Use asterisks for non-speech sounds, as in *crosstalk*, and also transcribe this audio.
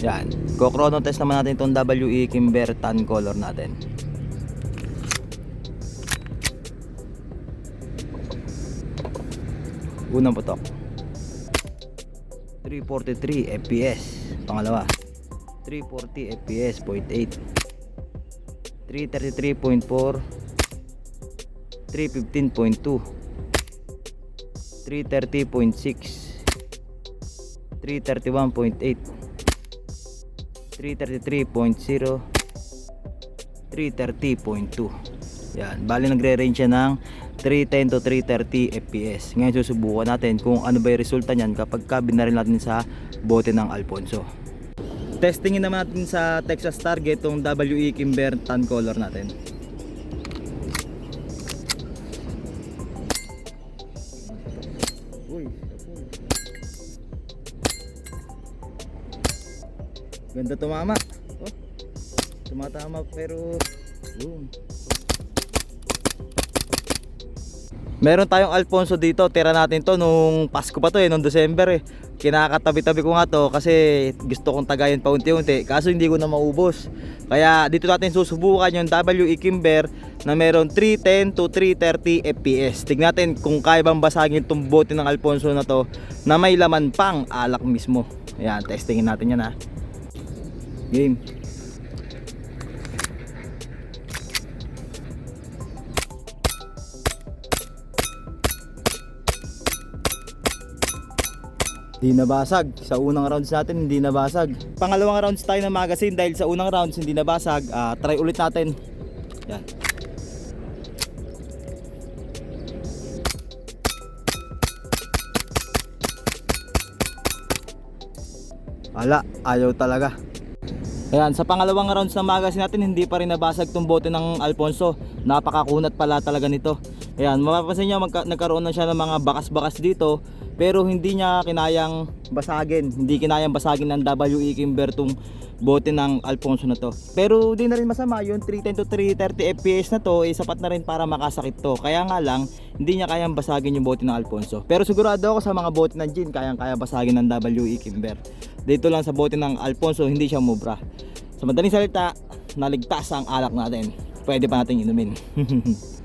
Yan. Go-chrono test naman natin itong WE Kimber tan color natin. Unang putok. 343 FPS. Pangalawa. 340 FPS 0.8. 333.4 315.2 330.6 331.8 333.0 330.2 yan bali nagre-range siya ng 310 to 330 fps ngayon susubukan natin kung ano ba yung resulta niyan kapag ka binaril natin sa bote ng Alfonso. Testingin naman natin sa Texas Target itong WE Kimber tan color natin. Uy, Ganda tumama. Oh. Tumatama pero boom. Meron tayong Alfonso dito. Tira natin to nung Pasko pa to eh, nung December eh. Kinakatabi-tabi ko nga to kasi gusto kong tagayin pa unti-unti. Kaso hindi ko na maubos. Kaya dito natin susubukan yung WE Kimber na meron 310 to 330 FPS. Tignan natin kung kaya bang basagin itong bote ng Alfonso na to na may laman pang alak mismo. Ayan, testingin natin yan ha. Game. Hindi nabasag. Sa unang rounds natin, hindi nabasag. Pangalawang rounds tayo ng magazine dahil sa unang rounds hindi nabasag. Ah, try ulit natin. Yan. Ala, ayaw talaga. Ayan, sa pangalawang rounds ng magazine natin, hindi pa rin nabasag tong bote ng Alfonso. Napakakunat pala talaga nito. Ayan, mapapansin nyo, magka- nagkaroon na siya ng mga bakas-bakas dito. Pero hindi niya kinayang basagin. Hindi kinayang basagin ng WE Kimber tong bote ng Alfonso na to. Pero di na rin masama, yung 310 to 330 FPS na to, eh, sapat na rin para makasakit to. Kaya nga lang, hindi niya kayang basagin yung bote ng Alfonso. Pero sigurado ako sa mga bote ng Jin, kayang kaya basagin ng WE Kimber. Dito lang sa bote ng Alfonso, hindi siya mubra. Sa madaling salita, naligtas ang alak natin. Pwede pa natin inumin. *laughs*